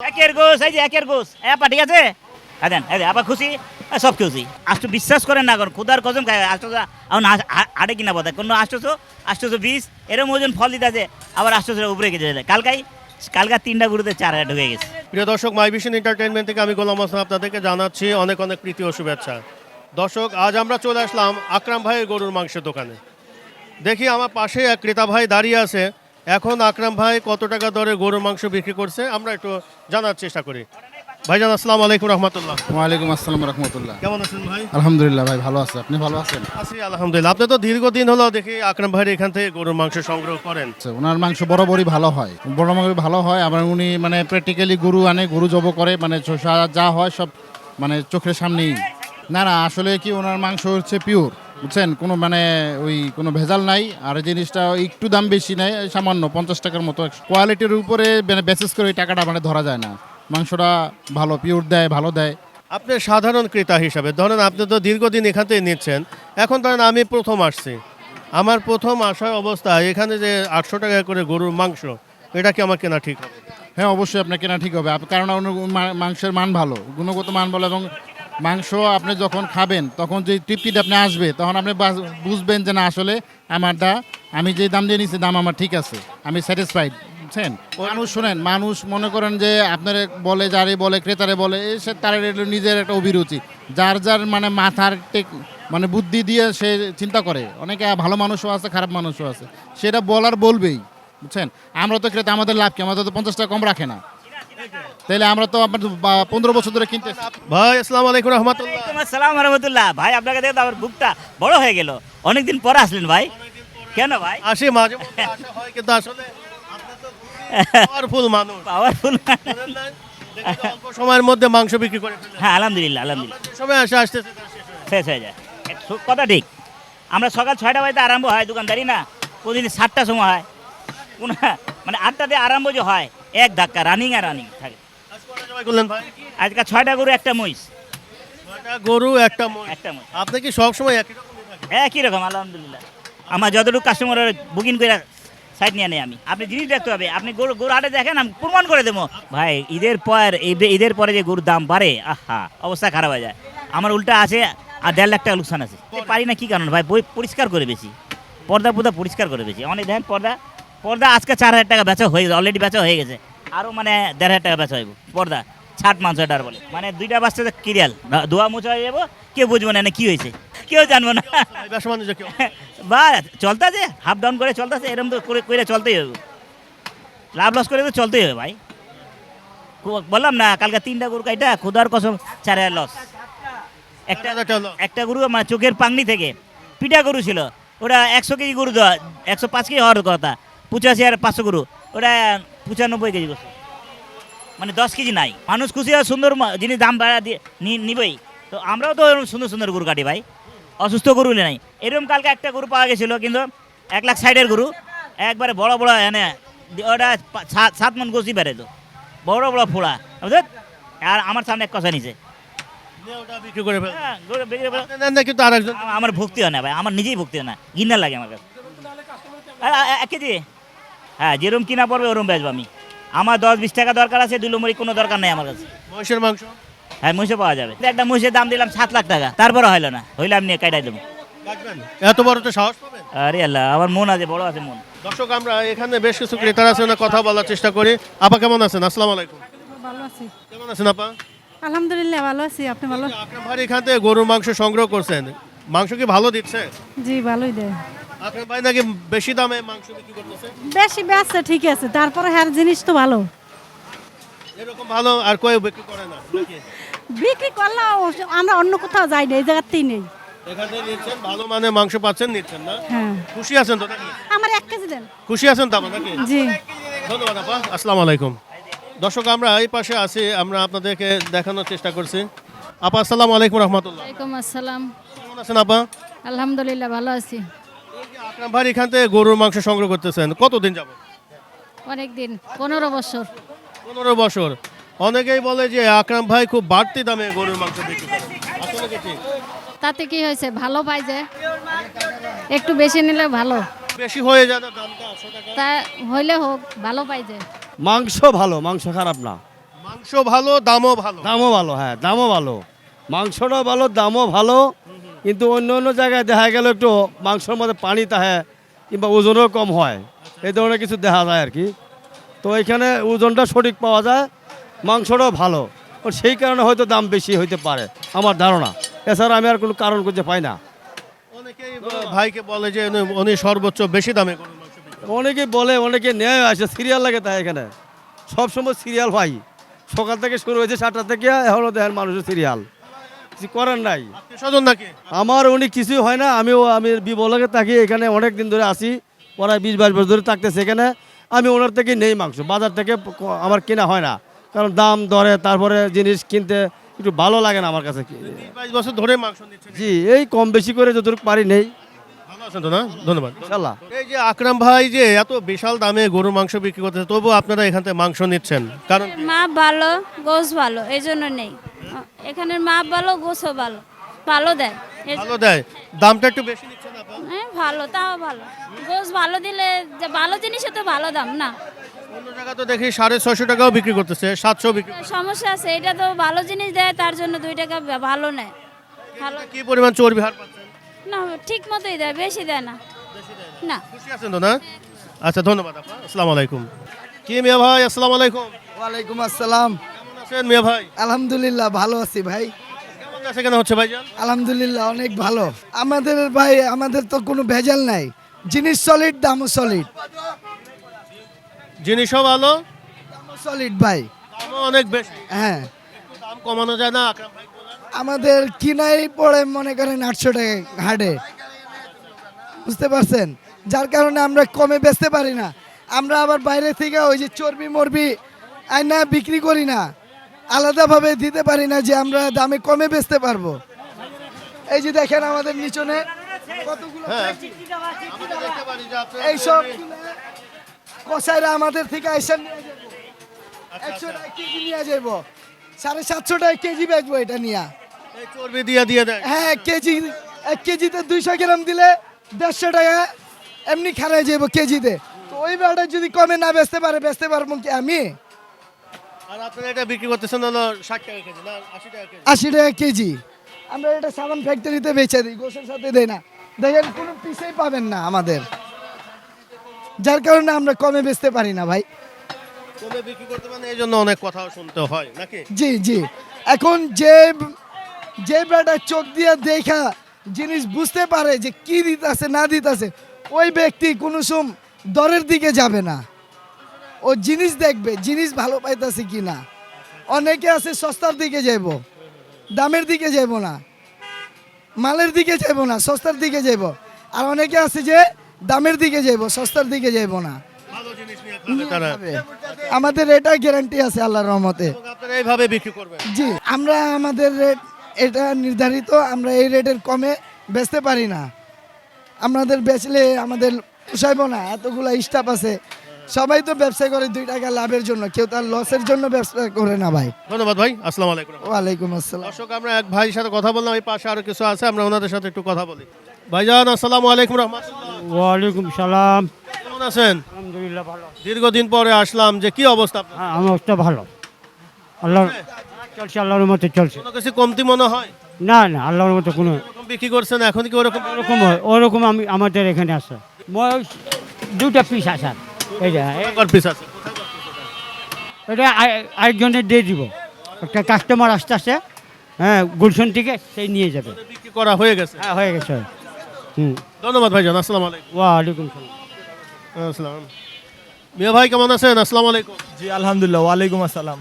একের গোস এই যে একের গোস। হ্যাঁ আপা ঠিক আছে? হ্যাঁ দেন এই যে, আপা খুশি? হ্যাঁ, সব খুশি। আষ্ট বিশ্বাস করেন না এখন খুদার কসম খায়। আষ্টশো এখন আটে কিনা বোধ কোনো আষ্টশো আষ্টশো বিশ এরম ওজন ফল দিতে আছে। আবার আষ্টশো উপরে গেছে কালকাই কালকা তিনটা গুরুতে চার হাজার ঢুকে গেছে। প্রিয় দর্শক মাই ভিশন এন্টারটেনমেন্ট থেকে আমি গোলাম হাসান আপনাদেরকে জানাচ্ছি অনেক অনেক প্রীতি ও শুভেচ্ছা। দর্শক আজ আমরা চলে আসলাম আকরাম ভাইয়ের গরুর মাংসের দোকানে। দেখি আমার পাশে এক ক্রেতা ভাই দাঁড়িয়ে আছে। এখন আকরাম ভাই কত টাকা দরে গরুর মাংস বিক্রি করছে আমরা একটু জানার চেষ্টা করি। ভাইজান আসসালামু আলাইকুম রহমতুল্লাহ। ওয়ালাইকুম আসসালাম রহমতুল্লাহ। কেমন আছেন ভাই? আলহামদুলিল্লাহ ভাই ভালো আছে। আপনি ভালো আছেন? আছি আলহামদুলিল্লাহ। আপনি তো দীর্ঘদিন হলো দেখি আকরাম ভাইয়ের এখান থেকে গরুর মাংস সংগ্রহ করেন। আচ্ছা, ওনার মাংস বরাবরই ভালো হয়। বড় মাংস ভালো হয় আবার উনি মানে প্র্যাকটিক্যালি গরু আনে গরু জব করে মানে যা হয় সব মানে চোখের সামনেই। না না আসলে কি ওনার মাংস হচ্ছে পিওর বুঝছেন? কোনো মানে ওই কোনো ভেজাল নাই আর জিনিসটা একটু দাম বেশি নেয় সামান্য পঞ্চাশ টাকার মতো। কোয়ালিটির উপরে মানে বেসিস করে ওই টাকাটা মানে ধরা যায় না। মাংসটা ভালো পিওর দেয় ভালো দেয়। আপনি সাধারণ ক্রেতা হিসাবে ধরেন আপনি তো দীর্ঘদিন এখান থেকে নিচ্ছেন এখন ধরেন আমি প্রথম আসছি। আমার প্রথম আসার অবস্থা এখানে যে আটশো টাকা করে গরুর মাংস এটা কি আমার কেনা ঠিক হবে? হ্যাঁ অবশ্যই আপনার কেনা ঠিক হবে। কারণ মাংসের মান ভালো গুণগত মান ভালো এবং মাংস আপনি যখন খাবেন, তখন যে তৃপ্তিটা আপনি আসবে, তখন আপনি বুঝবেন যে না, আসলে আমারটা, আমি যে দাম দিয়ে নিচ্ছি দাম আমার ঠিক আছে। আমি স্যাটিসফাইড বুঝছেন? মানুষ শোনেন, মানুষ মনে করেন যে আপনার বলে, যারে বলে, ক্রেতারে বলে সে তার নিজের একটা অভিরুচি। যার যার মানে মাথার টেক মানে বুদ্ধি দিয়ে সে চিন্তা করে। অনেকে ভালো মানুষও আছে, খারাপ মানুষও আছে। সেটা বলার বলবেই, বুঝছেন? আমরা তো ক্রেতা, আমাদের লাভ কি? আমাদের তো পঞ্চাশ টাকা কম রাখে না। তাহলে আমরা তো আপনার পনেরো বছর ধরে কিনতে ভাই আসসালামু আলাইকুম রহমতুল্লাহ। আসসালাম রহমতুল্লাহ। ভাই আপনাকে দেখে তো আমার বুকটা বড় হয়ে গেল। অনেকদিন পরে আসলেন ভাই। কেন ভাই? আসি মাঝে হয় কিন্তু আসলে পাওয়ারফুল মানুষ। পাওয়ারফুল সময়ের মধ্যে মাংস বিক্রি করে হ্যাঁ আলহামদুলিল্লাহ আলহামদুলিল্লাহ। সময় আসে আসতেছে তার শেষ হয়ে যায়। হয়ে কথা ঠিক। আমরা সকাল ছয়টা বাজে আরম্ভ হয় দোকানদারি না? প্রতিদিন সাতটার সময় হয়। মানে আটটাতে আরম্ভ যে হয় এক ধাক্কা রানিং আর রানিং থাকে। আজকে ছয়টা গরু একটা মহিষ। গরু একটা একটা মহিষ। আপনি কি সবসময় একই রকম আলহামদুলিল্লাহ। আমার যতটুকু কাস্টমার বুকিং করে সাইড নিয়ে নেই আমি। আপনি জিনিস দেখতে হবে আপনি গরু গরু হাটে দেখেন আমি প্রমাণ করে দেবো। ভাই ঈদের পর ঈদে- ঈদের পরে যে গরুর দাম বাড়ে আহা অবস্থা খারাপ হয়ে যায়। আমার উল্টা আছে আর দেড় লাখ টাকা লোকসান আছে। পারি। না কি কারণ? ভাই বই পরিষ্কার করে বেশি। পর্দা পুদা পরিষ্কার করে বেশি। অনেক দেখেন পর্দা পর্দা আজকে চার হাজার টাকা বেচা হয়ে গেছে অলরেডি বেচা হয়ে গেছে। আরও মানে দেড় হাজার টাকা বেচা হইব। পর্দা ছাট মাংস এটার বলে। মানে দুইটা বাচ্চা তো কিরিয়াল দোয়া মোছা হয়ে যাব কেউ বুঝব না কি হয়েছে। কেউ জানব না। বা চলতেছে হাফ ডাউন করে চলতেছে এরকম তো করে করে চলতেই হবে। লাভ লস করে তো চলতেই হবে ভাই। বললাম না কালকে তিনটা গরু কাইটা খুদার কসম চার হাজার লস একটা। একটা গরু মানে চোখের পাংনি থেকে পিঠা গরু ছিল। ওটা একশো কেজি গরু দেওয়া একশো পাঁচ কেজি হওয়ার কথা। পঁচাশি আর পাঁচশো গরু। ওটা পঁচানব্বই কেজি করছে মানে দশ কেজি নাই। মানুষ খুশি আর সুন্দর জিনিস দাম বাড়া দিয়ে নিবই। তো আমরাও তো এরকম সুন্দর সুন্দর গরু কাটি ভাই। অসুস্থ গরু নাই। এরকম কালকে একটা গরু পাওয়া গেছিল কিন্তু এক লাখ সাইডের গরু। একবারে বড় বড় এনে ওটা সাত সাত মন গোসি বেড়ে তো বড় বড় ফোড়া। বুঝলেন? আর আমার সামনে এক কথা ফেলেন। হ্যাঁ, আমার ভক্তি হয় না ভাই। আমার নিজেই ভক্তি হয় না। ঘিন্না লাগে আমার কাছে। আ- আ- এক কেজি। হ্যাঁ যেরকম কিনা পড়বে ওরম বেচবো আমি। আমার দশ বিশ টাকা দরকার আছে দুই নম্বরই কোনো দরকার নেই আমার কাছে। মহিষের মাংস? হ্যাঁ মহিষে পাওয়া যাবে। একটা মহিষের দাম দিলাম সাত লাখ টাকা তারপরে হইল না। হইলে আমি নিয়ে কাটাই দেবো। এত বড় তো সাহস পাবেন? আরে আল্লাহ আমার মন আছে বড় আছে মন। দর্শক আমরা এখানে বেশ কিছু ক্রেতার আছে না কথা বলার চেষ্টা করি। আপা কেমন আছেন? আসসালামু আলাইকুম। ভালো আছি। কেমন আছেন আপা? আলহামদুলিল্লাহ ভালো আছি। আপনি ভালো? আকরাম ভাই এখান থেকে গরুর মাংস সংগ্রহ করছেন। মাংস কি ভালো দিচ্ছে? জি ভালোই দেয়। আকরাম ভাই নাকি বেশি দামে মাংস বিক্রি করতেছে? বেশি বেচছে ঠিক আছে। তারপরে হ্যার জিনিস তো ভালো। এরকম ভালো আর কেউ বিক্রি করে না বিক্রি করলেও আমরা অন্য কোথাও যাই না এই জায়গাতেই নেই। এখান নিচ্ছেন ভালো মানে মাংস পাচ্ছেন নিচ্ছেন না? হ্যাঁ। খুশি আছেন তো নাকি? আমার এক কেজি দেন। খুশি আছেন তো আমার নাকি? জি। ধন্যবাদ আপা। আসসালামু আলাইকুম। দর্শক আমরা এই পাশে আছি আমরা আপনাদেরকে দেখানোর চেষ্টা করছি। আপা আসসালামু আলাইকুম রহমতুল্লাহ। ওয়ালাইকুম আসসালাম। কেমন আছেন আপা? আলহামদুলিল্লাহ ভালো আছি। আকরাম ভাই এখান থেকে গরুর মাংস সংগ্রহ করতেছেন। কতদিন যাব অনেক দিন পনেরো বছর। পনেরো বছর। অনেকেই বলে যে আকরাম ভাই খুব বাড়তি দামে গরুর মাংস বিক্রি করে আসলে কি ঠিক? তাতে কি হয়েছে? ভালো পাই যে। একটু বেশি নিলে ভালো। বেশি হয়ে যায় না দামটা আটশো টাকা? তা হইলে হোক ভালো পাই যে। মাংস ভালো মাংস খারাপ না। মাংস মাংস ভালো দামও ভালো। দামও ভালো হ্যাঁ দামও ভালো। মাংসটাও ভালো দামও ভালো। কিন্তু অন্য অন্য জায়গায় দেখা গেল একটু মাংসের মধ্যে পানি তাহে কিংবা ওজনও কম হয়। এই ধরনের কিছু দেখা যায় আর কি। তো এখানে ওজনটা সঠিক পাওয়া যায় মাংসটাও ভালো। সেই কারণে হয়তো দাম বেশি হইতে পারে আমার ধারণা। এছাড়া আমি আর কোনো কারণ খুঁজে পাই না। অনেকেই ভাইকে বলে যে উনি- সর্বোচ্চ বেশি দামে। অনেকে বলে অনেকে নেয় আসে সিরিয়াল লাগে তাই এখানে। সবসময় সিরিয়াল ভাই সকাল থেকে শুরু হয়েছে সাতটা থেকে এখনও দেখেন মানুষের সিরিয়াল। কিছু করার নাই। আত্মীয়-স্বজন নাকি? আমার উনি কিছুই হয় না আমিও আমি বিবলকে থাকি এখানে অনেক দিন ধরে আসি ওরা বিশ বাইশ বছর ধরে থাকতেছে এখানে। আমি ওনার থেকে নেই মাংস বাজার থেকে আমার কেনা হয় না। কারণ দাম দরে তারপরে জিনিস কিনতে একটু ভালো লাগে না আমার কাছে। বাইশ বছর ধরে মাংস জি এই কম বেশি করে যতটুকু পারি নেই। ভালো আছেন তো না? ধন্যবাদ। ইনশাল্লাহ। এই যে আকরাম ভাই যে এত বিশাল দামে গরুর মাংস বিক্রি করতেছে তবু আপনারা এখান থেকে মাংস নিচ্ছেন। কারণ কি? ভালো গোস ভালো এই জন্য নেই। এখানের মাপ ভালো গোসও ভালো ভালো দেয়। ভালো দেয়। দামটা একটু বেশি নিচ্ছেন আপনারা হ্যাঁ ভালো তাও ভালো। গোস ভালো দিলে যে ভালো জিনিসে তো ভালো দাম না? অন্য জায়গা তো দেখি সাড়ে ছয়শো টাকাও বিক্রি করতেছে সাতশো বিক্রি সমস্যা আছে এটা তো ভালো জিনিস দেয় তার জন্য দুই টাকা ভালো নেয়। ভালো কি পরিমাণ চর্বি হার পাচ্ছেন? না ঠিক মতোই দেয় বেশি দেয় না। না। খুশি আছেন তো না? আচ্ছা ধন্যবাদ আপা। আসসালামু আলাইকুম। কি মিয়া ভাই আসসালামু আলাইকুম। ওয়ালাইকুম আসসালাম। আছেন মিয়া ভাই? আলহামদুলিল্লাহ ভালো আছি ভাই। কেমন আছে কেন হচ্ছে ভাইজান? আলহামদুলিল্লাহ অনেক ভালো। আমাদের ভাই আমাদের তো কোনো ভেজাল নাই। জিনিস সলিড দামও সলিড জিনিসও ভালো? দামও সলিড ভাই। দামও অনেক বেশি। হ্যাঁ। দাম কমানো যায় না আকরাম ভাই আমাদের কিনাই পড়ে মনে করেন আটশো টাকা হাটে। বুঝতে পারছেন? যার কারণে আমরা কমে বেচতে পারি না। আমরা আবার বাইরে থেকে ওই যে চর্বি মরবি আয়না বিক্রি করি না। আলাদাভাবে দিতে পারি না যে আমরা দামে কমে বেচতে পারব। এই যে দেখেন আমাদের নিচনে কতগুলো আমরা দেখতে পারি যে আপনারা এইসব কষাইরা আমাদের থেকে আইসা নিয়ে যাব। একশো টাকা কেজি নিয়ে যাব সাড়ে সাতশো টাকা কেজি বেচবো এটা নিয়ে। চর্বি দিয়ে দিয়ে দেয়। হ্যাঁ কেজি এক কেজিতে দুইশো গ্রাম দিলে দেড়শো টাকা এমনি খারাই যাব কেজিতে। তো ওই বেড়াটা যদি কমে না বেচতে পারে বেচতে পারব কি আমি? আর আপনারা এটা বিক্রি করতেছেন হলো ষাট টাকা কেজি না আশি টাকা কেজি? আশি টাকা কেজি। আমরা এটা সাবান ফ্যাক্টরিতে বেচে দিই গোসের সাথে দেই না। দেখেন কোনো পিসেই পাবেন না আমাদের। যার কারণে আমরা কমে বেচতে পারি না ভাই। কমে বিক্রি করতে পারেন এই জন্য অনেক কথাও শুনতে হয় নাকি? জি জি। এখন যে যে বেটা চোখ দিয়ে দেখা জিনিস বুঝতে পারে যে কি দিতেছে না দিতেছে ওই ব্যক্তি কোনো সম দরের দিকে যাবে না। ও জিনিস দেখবে জিনিস ভালো পাইতেছে কি না অনেকে আছে সস্তার দিকে যাইব দামের দিকে যাইব না মালের দিকে যাইব না সস্তার দিকে যাইব। আর অনেকে আছে যে দামের দিকে যাইব সস্তার দিকে যাইব না। আমাদের এটা গ্যারান্টি আছে আল্লাহর রহমতে। এইভাবে বিক্রি করবেন। জি আমরা আমাদের রেট এটা নির্ধারিত আমরা এই রেটের কমে বেচতে পারি না। আমাদের বেচলে আমাদের পোষাইব না এতগুলা স্টাফ আছে। সবাই তো ব্যবসা করে দুই টাকা লাভের জন্য কেউ তার লসের জন্য ব্যবসা করে না ভাই। ধন্যবাদ ভাই আসসালামু আলাইকুম। ওয়ালাইকুম আসসালাম। দর্শক আমরা এক ভাইয়ের সাথে কথা বললাম এই পাশে আরও কিছু আছে আমরা ওনাদের সাথে একটু কথা বলি। ভাইজান আসসালামু আলাইকুম রহমতুল্লাহ। ওয়ালাইকুম সালাম। কেমন আছেন? আলহামদুলিল্লাহ ভালো। দীর্ঘদিন পরে আসলাম যে কি অবস্থা আপনার? হ্যাঁ আমার অবস্থা ভালো। আল্লাহ চলছে আল্লাহর মতো চলছে। কোনো কিছু কমতি মনে হয়? না না আল্লাহর মতো কোনো এরকম বিক্রি করছেন এখন কি ওরকম? ওরকম হয়, ওরকম আমি আমাদের এখানে আছে। মই দুটা পিস আছে। পিস আছে? এটা আরেকজনের দিয়ে দিব। একটা কাস্টমার আসতে আসে হ্যাঁ গুলশন থেকে সেই নিয়ে যাবে। বিক্রি করা হয়ে গেছে। হ্যাঁ হয়ে গেছে। হুম। ধন্যবাদ ভাইজান আসসালামু আলাইকুম। ওয়ালাইকুম সালাম। আসসালাম। মিয়া ভাই কেমন আছেন? আসসালামু আলাইকুম। জি আলহামদুলিল্লাহ ওয়ালাইকুম আসসালাম।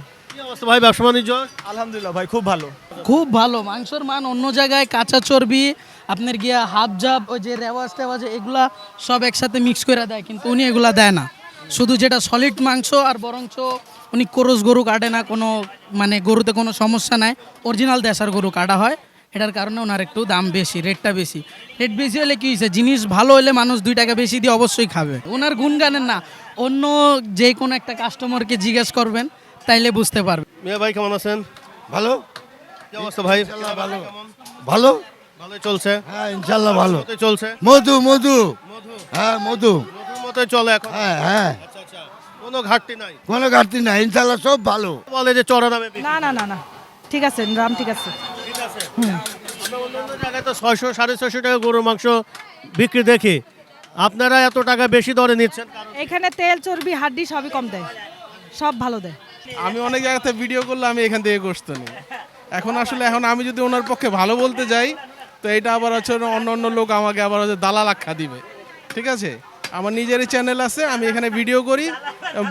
ভাই ব্যবসা বাণিজ্য? আলহামদুলিল্লাহ ভাই খুব ভালো। খুব ভালো মাংসর মান অন্য জায়গায় কাঁচা চর্বি আপনার গিয়া হাফ জাপ ওই যে রেওয়াজ টেওয়াজ এগুলা সব একসাথে মিক্স করে দেয় কিন্তু উনি এগুলা দেয় না। শুধু যেটা সলিড মাংস আর বরঞ্চ উনি কোরস গরু কাটে না কোনো মানে গরুতে কোনো সমস্যা নাই। অরিজিনাল দেশার গরু কাটা হয়। এটার কারণে ওনার একটু দাম বেশি রেটটা বেশি। রেট বেশি হলে কি হয়েছে? জিনিস ভালো হলে মানুষ দুই টাকা বেশি দিয়ে অবশ্যই খাবে। ওনার গুণগানের না অন্য যে কোনো একটা কাস্টমারকে জিজ্ঞেস করবেন তাইলে বুঝতে পারবে। মিয়া ভাই কেমন আছেন? ভালো? কি অবস্থা ভাই? ভালো। ভালো? ভালোই চলছে? হ্যাঁ ইনশাল্লাহ ভালো। চলছে? মধু। মধু? হ্যাঁ মধু। মতোই চলে এখন। হ্যাঁ হ্যাঁ। আচ্ছা আচ্ছা। কোনো ঘাটতি নাই। কোনো ঘাটতি নাই ইনশাল্লাহ সব ভালো। বলে যে চড়া দামে বিক্রি না না না না। ঠিক আছে দাম ঠিক আছে। ঠিক আছে। আমরা অন্য অন্য জায়গায় তো ছয়শো সাড়ে ছয়শো টাকা গরুর মাংস বিক্রি দেখি। আপনারা এত টাকা বেশি দরে নিচ্ছেন কারণ এখানে তেল চর্বি হাড্ডি সবই কম দেয়। সব ভালো দেয়। আমি অনেক জায়গাতে ভিডিও করলে আমি এখান থেকে গোস্ত নিই। এখন আসলে এখন আমি যদি ওনার পক্ষে ভালো বলতে যাই তো এটা আবার হচ্ছে অন্য অন্য লোক আমাকে আবার হচ্ছে দালাল আখ্যা দিবে। ঠিক আছে? আমার নিজেরই চ্যানেল আছে আমি এখানে ভিডিও করি।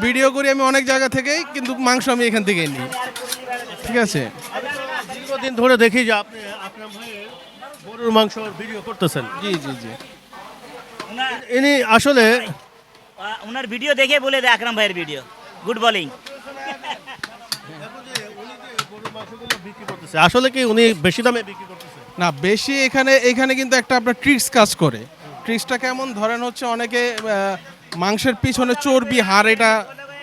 ভিডিও করি আমি অনেক জায়গা থেকেই কিন্তু মাংস আমি এখান থেকেই নিই। ঠিক আছে? দীর্ঘদিন ধরে দেখি যে আপনি আকরাম ভাইয়ের গরুর মাংস ভিডিও করতেছেন। জি জি জি। ইনি আসলে ওনার ভিডিও দেখে বলে দেয় আকরাম ভাইয়ের ভিডিও গুড বলিং আসলে কি উনি বেশি দামে বিক্রি করতেছে? না বেশি এখানে এখানে কিন্তু একটা আপনার ট্রিক্স কাজ করে। ট্রিক্সটা কেমন? ধরেন হচ্ছে অনেকে মাংসের পিছনে চর্বি, হাড় এটা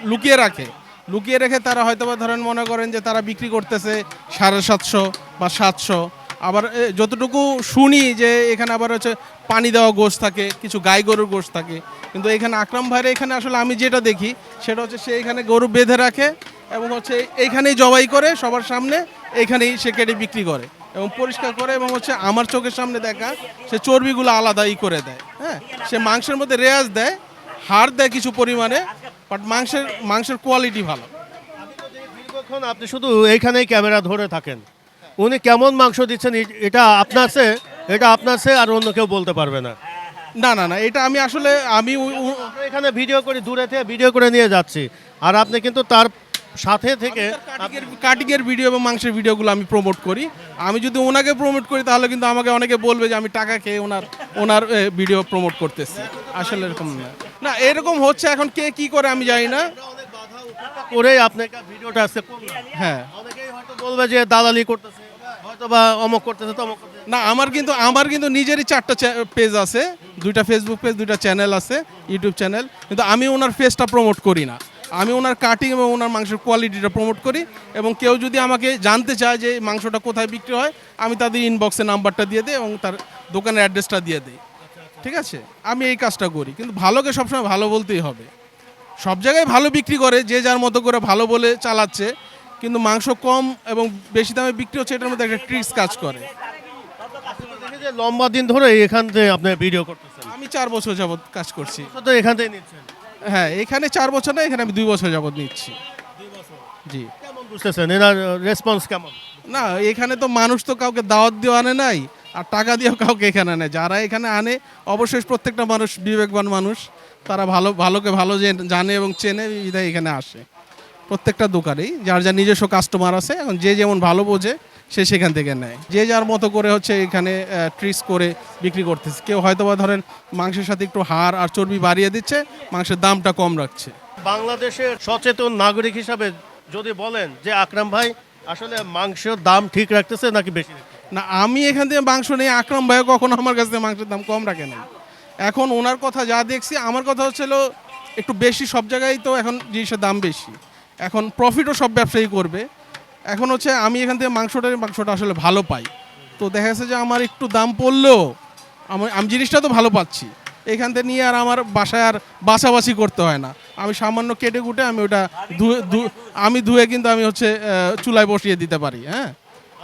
লুকিয়ে রাখে। লুকিয়ে রেখে তারা হয়তো বা ধরেন মনে করেন যে তারা বিক্রি করতেছে সাড়ে সাতশো বা সাতশো। আবার যতটুকু শুনি যে এখানে আবার হচ্ছে পানি দেওয়া গোশ থাকে, কিছু গাই গরুর গোশ থাকে। কিন্তু এখানে আকরাম ভাইয়ের এখানে আসলে আমি যেটা দেখি, সেটা হচ্ছে সে এখানে গরু বেঁধে রাখে এবং হচ্ছে এইখানেই জবাই করে, সবার সামনে এইখানেই সে কেটে বিক্রি করে। এবং পরিষ্কার করে এবং হচ্ছে আমার চোখের সামনে দেখা সে চর্বিগুলো আলাদা ই করে দেয় হ্যাঁ? সে মাংসের মধ্যে রেয়াজ দেয় হাড় দেয় কিছু পরিমাণে বাট মাংসের মাংসের কোয়ালিটি ভালো। দীর্ঘক্ষণ আপনি শুধু এইখানেই ক্যামেরা ধরে থাকেন। উনি কেমন মাংস দিচ্ছেন এটা আপনার সে এটা আপনার সে আর অন্য কেউ বলতে পারবে না। না না না এটা আমি আসলে আমি এখানে ভিডিও করে দূরে থেকে ভিডিও করে নিয়ে যাচ্ছি। আর আপনি কিন্তু তার সাথে থেকে কাটিং এর ভিডিও এবং মাংসের ভিডিওগুলো আমি প্রমোট করি। আমি যদি ওনাকে প্রমোট করি তাহলে কিন্তু আমাকে অনেকে বলবে যে আমি টাকা খেয়ে ওনার ওনার ভিডিও প্রমোট করতেছি। আসলে এরকম না। না এরকম হচ্ছে এখন কে কি করে আমি জানি না। করে আপনাকে ভিডিওটা আছে হ্যাঁ। অনেকেই হয়তো বলবে যে দালালি করতেছে হয়তো বা অমক করতেছে তমক না আমার কিন্তু আমার কিন্তু নিজেরই চারটা পেজ আছে। দুইটা ফেসবুক পেজ দুইটা চ্যানেল আছে ইউটিউব চ্যানেল কিন্তু আমি ওনার ফেসটা প্রমোট করি না। আমি ওনার কাটিং এবং ওনার মাংসের কোয়ালিটিটা প্রমোট করি এবং কেউ যদি আমাকে জানতে চায় যে মাংসটা কোথায় বিক্রি হয় আমি তাদের ইনবক্সে নাম্বারটা দিয়ে দিই এবং তার দোকানের অ্যাড্রেসটা দিয়ে দিই। ঠিক আছে? আমি এই কাজটা করি। কিন্তু ভালোকে সবসময় ভালো বলতেই হবে। সব জায়গায় ভালো বিক্রি করে যে যার মতো করে ভালো বলে চালাচ্ছে কিন্তু মাংস কম এবং বেশি দামে বিক্রি হচ্ছে এটার মধ্যে একটা ট্রিক্স কাজ করে। যে লম্বা দিন ধরে এখান থেকে আপনি ভিডিও করতেছেন। আমি চার বছর যাবত কাজ করছি। তো এখান থেকে নিচ্ছেন। হ্যাঁ এখানে চার বছর না এখানে আমি দুই বছর যাবত নিচ্ছি। জি। কেমন বুঝতেছেন? এনার রেসপন্স কেমন? না এখানে তো মানুষ তো কাউকে দাওয়াত দিয়ে আনে নাই আর টাকা দিয়েও কাউকে এখানে আনে যারা এখানে আনে অবশ্যই প্রত্যেকটা মানুষ বিবেকবান মানুষ। তারা ভালো ভালোকে ভালো যে জানে এবং চেনে বিধায় এখানে আসে। প্রত্যেকটা দোকানেই যার যার নিজস্ব কাস্টমার আছে এখন যে যেমন ভালো বোঝে সে সেখান থেকে নেয়। যে যার মতো করে হচ্ছে এখানে ট্রিস করে বিক্রি করতেছে। কেউ হয়তো বা ধরেন মাংসের সাথে একটু হাড় আর চর্বি বাড়িয়ে দিচ্ছে মাংসের দামটা কম রাখছে। বাংলাদেশের সচেতন নাগরিক হিসাবে যদি বলেন যে আকরাম ভাই আসলে মাংসের দাম ঠিক রাখতেছে নাকি বেশি না আমি এখান থেকে মাংস নেই আকরাম ভাই কখনো আমার কাছ থেকে মাংসের দাম কম রাখে না এখন ওনার কথা যা দেখছি আমার কথা হচ্ছিল একটু বেশি সব জায়গায় তো এখন জিনিসের দাম বেশি। এখন প্রফিটও সব ব্যবসায়ী করবে। এখন হচ্ছে আমি এখান থেকে মাংসটা মাংসটা আসলে ভালো পাই। তো দেখা যাচ্ছে যে আমার একটু দাম পড়লেও আমি আমি জিনিসটা তো ভালো পাচ্ছি। এখান থেকে নিয়ে আর আমার বাসায় আর বাছাবাছি করতে হয় না। আমি সামান্য কেটে কুটে আমি ওটা ধুয়ে আমি ধুয়ে কিন্তু আমি হচ্ছে চুলায় বসিয়ে দিতে পারি হ্যাঁ?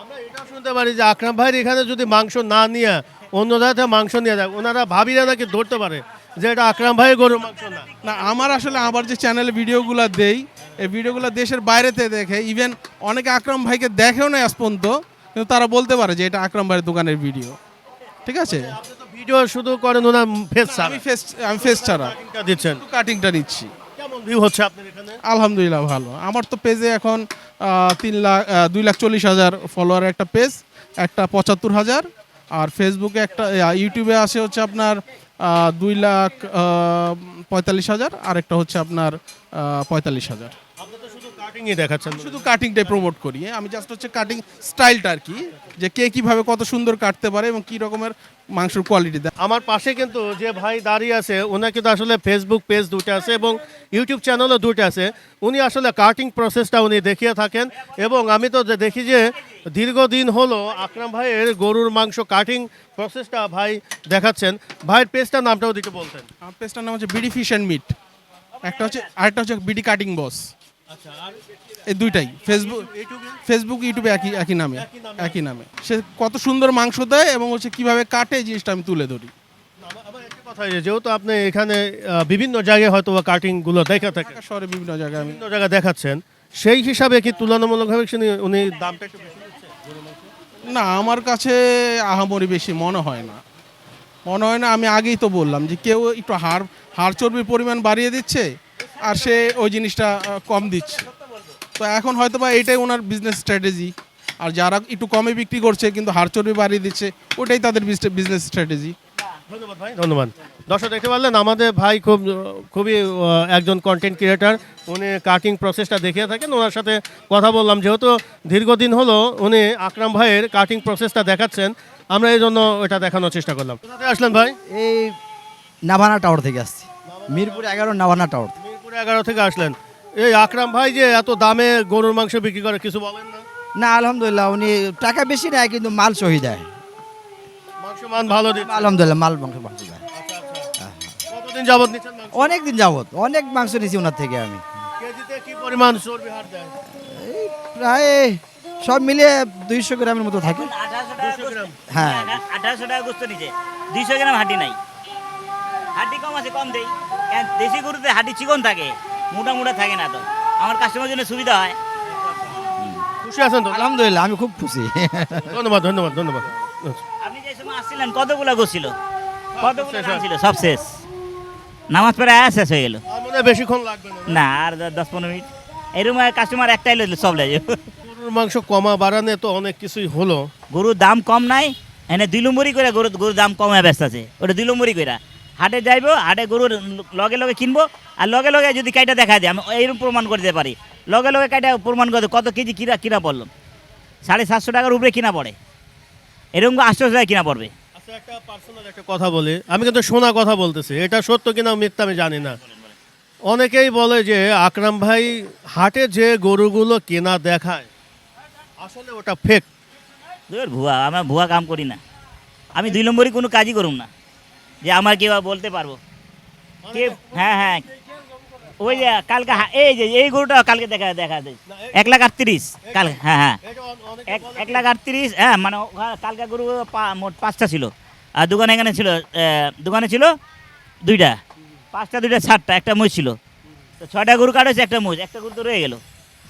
আমরা এটাও শুনতে পারি যে আকরাম ভাইয়ের এখানে যদি মাংস না নিয়ে অন্য জায়গাতে মাংস নিয়ে যায় ওনারা ভাবিরা নাকি ধরতে পারে যে এটা আকরাম ভাইয়ের গরুর মাংস না? না আমার আসলে আমার যে চ্যানেলে ভিডিওগুলো দেই এই ভিডিওগুলো দেশের বাইরেতে দেখে ইভেন অনেকে আকরাম ভাইকে দেখেও না আজ পর্যন্ত কিন্তু তারা বলতে পারে যে এটা আকরাম ভাইয়ের দোকানের ভিডিও। ঠিক আছে? ভিডিও শুধু করেন ওনার ফেস আমি ফেস আমি ফেস ছাড়া। দিচ্ছেন। কাটিংটা নিচ্ছি কেমন ভিউ হচ্ছে আপনার এখানে? আলহামদুলিল্লাহ ভালো। আমার তো পেজে এখন তিন লাখ দুই লাখ চল্লিশ হাজার ফলোয়ার একটা পেজ একটা পঁচাত্তর হাজার আর ফেসবুকে একটা ইউটিউবে আসে হচ্ছে আপনার দুই লাখ পঁয়তাল্লিশ হাজার আর একটা হচ্ছে আপনার পঁয়তাল্লিশ হাজার। কাটিংই দেখাচ্ছেন। শুধু কাটিংটাই প্রমোট করি হ্যাঁ? আমি জাস্ট হচ্ছে কাটিং স্টাইলটা আর কি যে কে কীভাবে কত সুন্দর কাটতে পারে এবং কি রকমের মাংসের কোয়ালিটি দেয়। আমার পাশে কিন্তু যে ভাই দাঁড়িয়ে আছে ওনার কিন্তু আসলে ফেসবুক পেজ দুটো আছে এবং ইউটিউব চ্যানেলও দুটো আছে। উনি আসলে কাটিং প্রসেসটা উনি দেখিয়ে থাকেন এবং আমি তো দেখি যে দীর্ঘদিন হলো আকরাম ভাইয়ের গরুর মাংস কাটিং প্রসেসটা ভাই দেখাচ্ছেন। ভাইয়ের পেজটার নামটাও দিতে বলতেন। আমার পেজটার নাম হচ্ছে বিডি ফিশ অ্যান্ড মিট একটা হচ্ছে আরেকটা হচ্ছে বিডি কাটিং বস এই দুইটাই। ফেসবুক ফেসবুক ইউটিউবে একই একই নামে। একই নামে। সে কত সুন্দর মাংস দেয় এবং হচ্ছে কীভাবে কাটে জিনিসটা আমি তুলে ধরি। কথা যেহেতু আপনি এখানে বিভিন্ন জায়গায় হয়তো বা কাটিংগুলো দেখা থাকে শহরে বিভিন্ন জায়গায় বিভিন্ন জায়গায় দেখাচ্ছেন সেই হিসাবে কি তুলনামূলকভাবে উনি- দামটা? না আমার কাছে আহামরি বেশি মনে হয় না। মনে হয় না আমি আগেই তো বললাম যে কেউ একটু হাড় হাড় চর্বির পরিমাণ বাড়িয়ে দিচ্ছে আর সে ওই জিনিসটা কম দিচ্ছে। তো এখন হয়তো বা এটাই ওনার বিজনেস স্ট্র্যাটেজি আর যারা একটু কমে বিক্রি করছে কিন্তু হাড় চর্বি বাড়িয়ে দিচ্ছে ওটাই তাদের বিজনেস স্ট্র্যাটেজি ধন্যবাদ ভাই ধন্যবাদ। দর্শক দেখতে পারলেন আমাদের ভাই খুব খুবই একজন কন্টেন্ট ক্রিয়েটার উনি কাটিং প্রসেসটা দেখিয়ে থাকেন ওনার সাথে কথা বললাম। যেহেতু দীর্ঘদিন হলো উনি আকরাম ভাইয়ের কাটিং প্রসেসটা দেখাচ্ছেন আমরা এই জন্য এটা দেখানোর চেষ্টা করলাম। আসলেন ভাই? এই নাভানা টাওয়ার থেকে আসছি। মিরপুর এগারো নাভানা টাওয়ার মিরপুর এগারো থেকে আসলেন। এই আকরাম ভাই যে এত দামে গরুর মাংস বিক্রি করে কিছু বলেন না? না আলহামদুলিল্লাহ উনি টাকা বেশি নেয় কিন্তু মাল সহি দেয়। মাংস মান ভালো দিচ্ছে। আলহামদুলিল্লাহ মাল মাংস মাংস দেয়। কতদিন যাবত নিচ্ছেন মাংস? অনেক দিন যাবত অনেক মাংস নিয়েছি ওনার থেকে আমি। কেজিতে কি পরিমাণ চর্বি হার দেয়? এই প্রায় সব মিলিয়ে দুইশো গ্রামের মতো থাকে। আঠারোশো টাকা গোস্ত- হ্যাঁ। আঠারোশো টাকা গোস্ত নিচে দুইশো গ্রাম হাড্ডি নাই। হাড্ডি কম আছে কম দেই। কেন? দেশি গরুতে হাড্ডি চিকন থাকে মোটা মোটা থাকে না তো। আমার কাস্টমার জন্য সুবিধা হয়। খুশি আছেন তো? আলহামদুলিল্লাহ আমি খুব খুশি। ধন্যবাদ ধন্যবাদ ধন্যবাদ। আপনি যে সময় আসছিলেন কতগুলো গোস ছিল? কতগুলো ছিল? সব শেষ। নামাজ পড়ে আয়া শেষ হয়ে গেল। আর বেশিক্ষণ লাগবে না। না আর দশ পনেরো মিনিট। এরকম কাস্টমার একটাই লইলো সব লেগে গরুর মাংস কমা বাড়ানে তো অনেক কিছুই হলো। গরুর দাম কম নাই এনে দুই নম্বরই করে গরুর গরুর দাম কমে ব্যস্ত আছে। ওটা দুই নম্বরই করে হাটে যাইবো হাটে গরুর লগে লগে কিনবো আর লগে লগে যদি কাইটা দেখা দেয় আমি এইরকম প্রমাণ করে দিতে পারি। লগে লগে কাইটা প্রমাণ করে কত কেজি কিনা কিনা পড়ল? সাড়ে সাতশো টাকার উপরে কিনা পড়ে। এরকম আটশো টাকা কিনা পড়বে। আচ্ছা একটা পার্সোনাল একটা কথা বলি। আমি কিন্তু শোনা কথা বলতেছি। এটা সত্য কিনা মিথ্যা আমি জানি না। অনেকেই বলে যে আকরাম ভাই হাটে যে গরুগুলো কেনা দেখায় আসলে ওটা ফেক ভুয়া আমরা ভুয়া কাম করি না। আমি দুই নম্বরই কোনো কাজই করুম না। যে আমার কেউ বলতে পারব। কে হ্যাঁ হ্যাঁ। ওই যে কালকে এই যে এই গরুটা কালকে দেখা দেখা দেয় এক লাখ আটত্রিশ কাল হ্যাঁ হ্যাঁ। এক এক লাখ আটত্রিশ হ্যাঁ মানে ওখানে কালকে গরু মোট পাঁচটা ছিল। আর দোকানে এখানে ছিল দোকানে ছিল দুইটা। পাঁচটা দুইটা সাতটা একটা মুজ ছিল। তো ছয়টা গরু কাটেছে একটা মুজ একটা গরু তো রয়ে গেল।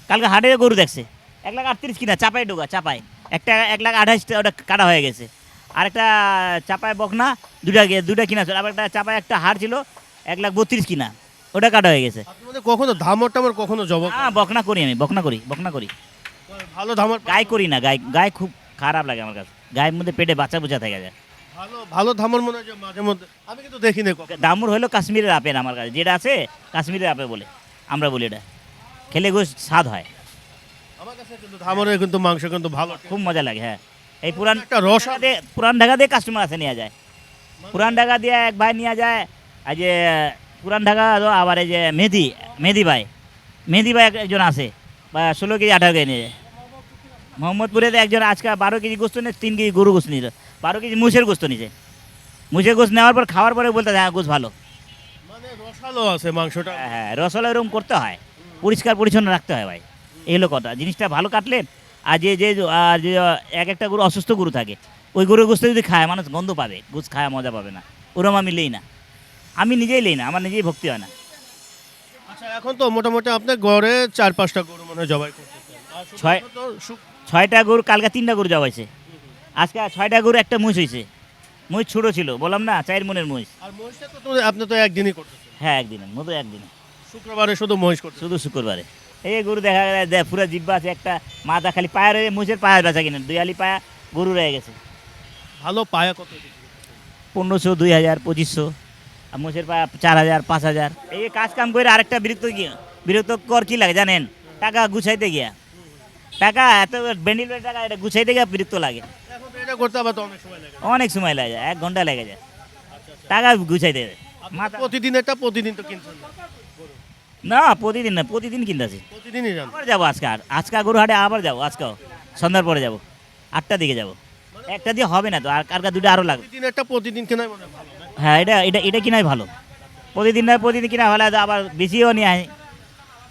কালকে হাটে গরু দেখছে। এক লাখ আটত্রিশ কিনা চাপায় ঢোকা চাপায়। একটা এক লাখ আঠাশটা ওটা কাটা হয়ে গেছে। আর একটা চাপায় বকনা দুটা দুটা কিনা ছিল। আবার একটা চাপায় একটা হার ছিল এক লাখ বত্রিশ কিনা। ওটা কাটা হয়ে গেছে। কখনো ধামর টামর কখনো জব হ্যাঁ বকনা করি আমি বকনা করি বকনা করি। ভালো ধামর গায়ে করি না গায়ে গায়ে খুব খারাপ লাগে আমার কাছে। গায়ের মধ্যে পেটে বাচ্চা বুচা থাকে যায়। ভালো ভালো ধামর মনে হয় মাঝে মধ্যে আমি কিন্তু দেখিনি কখনো। দামুর হলো কাশ্মীরের আপেল আমার কাছে। যেটা আছে কাশ্মীরের আপেল বলে। আমরা বলি এটা। খেলে গোস স্বাদ হয়। আমার কাছে কিন্তু ধামরের কিন্তু মাংস কিন্তু ভালো। খুব মজা লাগে হ্যাঁ। এই পুরান একটা রস দিয়ে পুরান ঢাকা দিয়ে কাস্টমার আছে নিয়ে যায়। পুরান ঢাকা দিয়ে এক ভাই নিয়ে যায় আর যে পুরান ঢাকা আবার এই যে মেহেদি মেহেদি ভাই। মেহেদি ভাই এক- একজন আছে বা ষোলো কেজি আঠারো কেজি নিয়ে যায়। মোহাম্মদপুরে একজন আজকে বারো কেজি গোস্ত নিয়ে তিন কেজি গরু গোস্ত নিয়েছে বারো কেজি মুসের গোস্ত নিয়েছে মুসের গোস্ত নেওয়ার পর খাওয়ার পরে বলতে হ্যাঁ গোস্ত ভালো। মানে রসালো আছে মাংসটা। হ্যাঁ রসলা এরকম করতে হয়। পরিষ্কার পরিচ্ছন্ন রাখতে হয় ভাই। এই হলো কথা। জিনিসটা ভালো কাটলে আর যে যে আর যে এক একটা গরু অসুস্থ গরু থাকে ওই গরুর গোস্ত যদি খায় মানুষ গন্ধ পাবে গোস খায় মজা পাবে না। ওরম আমি লেই না। আমি নিজেই লেই না আমার নিজেই ভক্তি হয় না। আচ্ছা এখন তো মোটামুটি আপনার গড়ে চার পাঁচটা গরু মনে হয় জবাই ছয়- ছয়টা গরু কালকে তিনটা গরু জবাইছে। আজকে ছয়টা গরু একটা মুষ হয়েছে মুষ ছোটো ছিল বললাম না চার মনের মুষ আর মহিষটা তো আপনি তো একদিনই করতেছেন। হ্যাঁ একদিনের মতো একদিনে। শুক্রবারে শুধু মহিষ করতেছেন। শুধু শুক্রবারে। এই গরু দেখা দেখ পুরো জিব্বা আছে একটা মাথা খালি পায়ের মুষের পায়ের বেচা কিনা দুই আলি পায়া গরু রয়ে গেছে। ভালো পায়া কত? পনেরোশো দুই হাজার পঁচিশশো আর মোষের পা চার হাজার পাঁচ হাজার এই কাজ কাম করে আরেকটা বিরক্ত গিয়ে বিরক্তকর কী লাগে জানেন? টাকা গুছাইতে গিয়া। টাকা এত বেন্ডিল বেন্ডিল টাকা এটা গুছাইতে গিয়া বিরক্ত লাগে। অনেক সময় লাগে। এক ঘণ্টা লেগে যায়। টাকা গুছাইতে প্রতিদিন এটা প্রতিদিন তো কিনছেন। না। প্রতিদিন না প্রতিদিন কিনতেছি প্রতিদিনই আবার যাব আজকে আর। আজকে গরু হাটে আবার যাব আজকেও সন্ধ্যার পরে যাব। আটটার দিকে যাব। একটা দিয়ে হবে না তো আর কারকা দুটো আরও লাগবে? প্রতিদিন একটা প্রতিদিন কেনাই মনে হয় ভালো। হ্যাঁ এটা এটা এটা কিনাই ভালো। প্রতিদিন না প্রতিদিন কিনা হলে আবার বেশিও নিয়ে আসে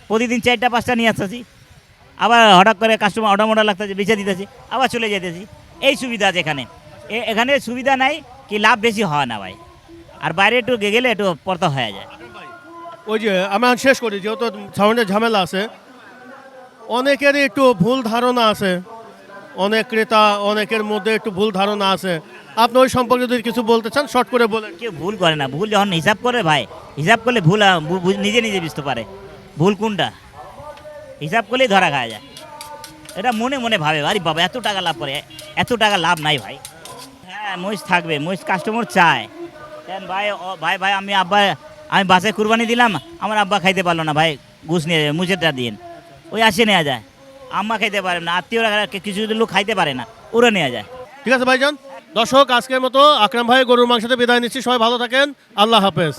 প্রতিদিন চারটা পাঁচটা নিয়ে আসতেছি। আবার হঠাৎ করে কাস্টমার অর্ডার মোডার লাগতেছে বেঁচে দিতেছি আবার চলে যেতেছি। এই সুবিধা আছে এখানে। এ- এখানে সুবিধা নাই কি লাভ বেশি হয় না ভাই। আর বাইরে একটু গেলে একটু পড়তে হয়ে যায়। ওই যে, আমি শেষ করি যেহেতু সাউন্ডের ঝামেলা আছে। অনেকেরই একটু ভুল ধারণা আছে। অনেক ক্রেতা, অনেকের মধ্যে একটু ভুল ধারণা আছে। আপনি ওই সম্পর্কে যদি কিছু বলতে চান, শর্ট করে বলেন। কেউ ভুল করে না, ভুল যখন হিসাব করে ভাই, হিসাব করলে ভুল নিজে নিজে বুঝতে পারে। ভুল কোনটা? হিসাব করলেই ধরা খাওয়া যায়। এটা মনে মনে ভাবে, আরে বাবা, এত টাকা লাভ করে, এত টাকা লাভ নাই ভাই। হ্যাঁ মহিষ থাকবে, মহিষ কাস্টমার চায়। ভাই, ও, ভাই ভাই, আমি আব্বা আমি বাসে কুরবানি দিলাম, আমার আব্বা খাইতে পারল না ভাই, ঘুষ নিয়ে যাবে মুচেরটা দিন ওই আসে নেওয়া যায়। আম্মা খাইতে পারে না, আত্মীয়রা কিছু কিছু লোক খাইতে পারে না, ওরা নেওয়া যায়। ঠিক আছে ভাইজান। দর্শক, আজকের মতো আকরাম ভাই গরুর মাংসতে বিদায় নিচ্ছি। সবাই ভালো থাকেন। আল্লাহ হাফেজ।